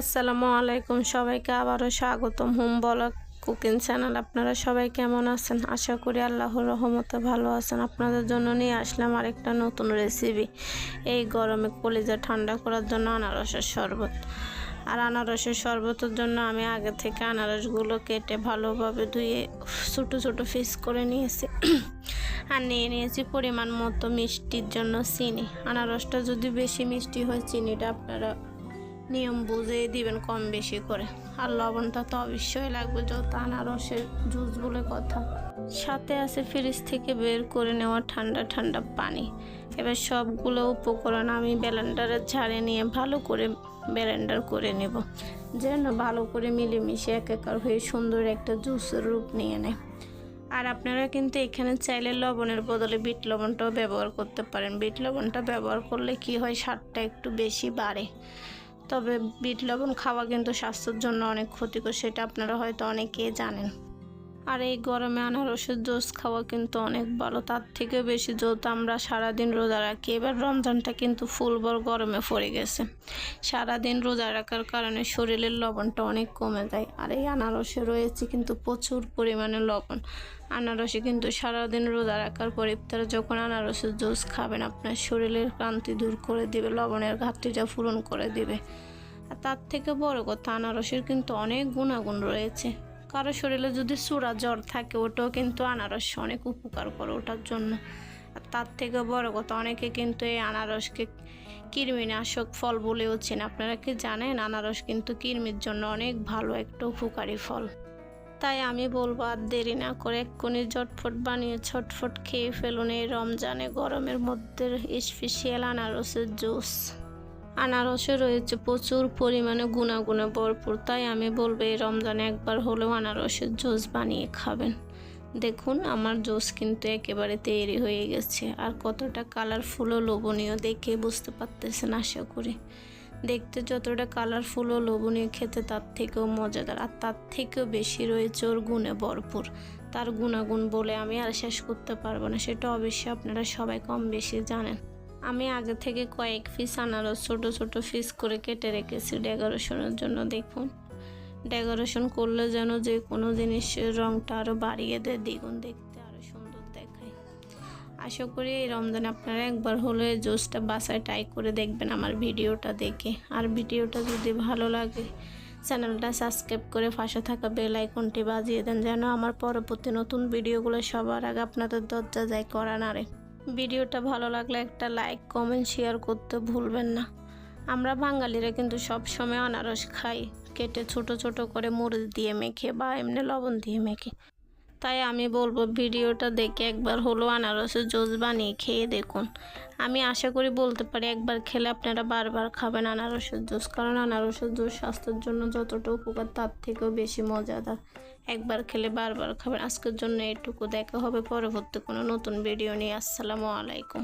আসসালামু আলাইকুম, সবাইকে আবারও স্বাগতম হোম ব্লগ কুকিং চ্যানেল। আপনারা সবাই কেমন আছেন? আশা করি আল্লাহর রহমতে ভালো আছেন। আপনাদের জন্য নিয়ে আসলাম আরেকটা নতুন রেসিপি এই গরমে কলিজা ঠান্ডা করার জন্য আনারসের শরবত। আর আনারসের শরবতের জন্য আমি আগে থেকে আনারসগুলো কেটে ভালোভাবে ধুয়ে ছোটো ছোটো ফিস করে নিয়েছি। আর নিয়ে নিয়েছি পরিমাণ মতো মিষ্টির জন্য চিনি। আনারসটা যদি বেশি মিষ্টি হয়, চিনিটা আপনারা নিয়ম বুঝে দিবেন কম বেশি করে। আর লবণটা তো অবশ্যই লাগবে, যত আনারসের জুস বলে কথা। সাথে আছে ফ্রিজ থেকে বের করে নেওয়া ঠান্ডা ঠান্ডা পানি। এবার সবগুলো উপকরণ আমি ব্লেন্ডারে ঝাড়ে নিয়ে ভালো করে ব্লেন্ডার করে নেব। যেন ভালো করে মিলেমিশে এক একার হয়ে সুন্দর একটা জুসের রূপ নিয়ে নেয়। আর আপনারা কিন্তু এখানে চাইলে লবণের বদলে বিট লবণটাও ব্যবহার করতে পারেন। বিট লবণটা ব্যবহার করলে কি হয়, স্বাদটা একটু বেশি বাড়ে। তবে বিট লবণ খাওয়া কিন্তু স্বাস্থ্যের জন্য অনেক ক্ষতিকর সেটা আপনারা হয়তো অনেকেই জানেন। আর এই গরমে আনারসের জুস খাওয়া কিন্তু অনেক ভালো। তার থেকে বেশি যেহেতু আমরা সারাদিন রোজা রাখি, এবার রমজানটা কিন্তু ফুলবর গরমে পড়ে গেছে। সারাদিন রোজা রাখার কারণে শরীরের লবণটা অনেক কমে যায়। আর এই আনারসে রয়েছে কিন্তু প্রচুর পরিমাণে লবণ। আনারসে কিন্তু সারাদিন রোজা রাখার পর ইফতারে যখন আনারসের জুস খাবেন, আপনার শরীরের ক্লান্তি দূর করে দিবে, লবণের ঘাটতিটা পূরণ করে দিবে। আর তার থেকে বড় কথা, আনারসের কিন্তু অনেক গুণাগুণ রয়েছে। কারও শরীরে যদি চূড়া জ্বর থাকে, ওটাও কিন্তু আনারস অনেক উপকার করে ওটার জন্য। আর তার থেকে বড় কথা, অনেকে কিন্তু এই আনারসকে কৃমিনাশক ফল বলেও চেন। আপনারা কি জানেন, আনারস কিন্তু কৃমির জন্য অনেক ভালো একটা উপকারী ফল। তাই আমি বলব, আর দেরি না করে এক্ষুনি ঝটফট বানিয়ে ছটফট খেয়ে ফেলুন এই রমজানে গরমের মধ্যে স্পেশাল আনারসের জুস। আনারসে রয়েছে প্রচুর পরিমাণে গুণাগুণে ভরপুর। তাই আমি বলব, এই রমজানে একবার হলেও আনারসের জুস বানিয়ে খাবেন। দেখুন, আমার জুস কিন্তু একেবারে তৈরি হয়ে গেছে। আর কতটা কালারফুল ও লোভনীয় দেখে বুঝতে পারতেছেন, আশা করি। দেখতে যতটা কালারফুল ও লোভনীয় খেতে, তার থেকেও মজাদার। আর তার থেকেও বেশি রয়েছে ওর গুণে ভরপুর। তার গুণাগুণ বলে আমি আর শেষ করতে পারব না, সেটা অবশ্যই আপনারা সবাই কম বেশি জানেন। আমি আগে থেকে কয়েক পিস আনারস, ছোট ছোট পিস করে কেটে রেখেছি ডেকোরেশনের জন্য, দেখুন। ডেকোরেশন করলে যেন যে কোনো জিনিসের রঙটা আরও বাড়িয়ে দেয়, দ্বিগুণ দেখতে আরও সুন্দর দেখায়। আশা করি এই রমজানে আপনারা একবার হলে জুসটা বাসায় ট্রাই করে দেখবেন আমার ভিডিওটা দেখে। আর ভিডিওটা যদি ভালো লাগে, চ্যানেলটা সাবস্ক্রাইব করে পাশে থাকা বেল আইকনটি বাজিয়ে দেন, যেন আমার পরবর্তী নতুন ভিডিওগুলো সবার আগে আপনাদের দরজা যায় করা নারে ভিডিওটা ভালো লাগলে একটা লাইক, কমেন্ট, শেয়ার করতে ভুলবেন না। আমরা বাঙালিরা কিন্তু সব সময় আনারস খাই, কেটে ছোট ছোট করে মরিচ দিয়ে মেখে বা এমনি লবণ দিয়ে মেখে। তাই আমি বলব ভিডিওটা দেখে একবার হলো আনারসের জুস বানিয়ে খেয়ে দেখুন। আমি আশা করি বলতে পারি একবার খেলে আপনারা বারবার খাবেন আনারসের জুস, কারণ আনারসের জুস স্বাস্থ্যের জন্য যতটা উপকার তার থেকেও বেশি মজাদার। একবার খেলে বারবার খাবেন। আজকের জন্য এটুকু। দেখা হবে পরবর্তী কোনো নতুন ভিডিও নিয়ে। আসসালামু আলাইকুম।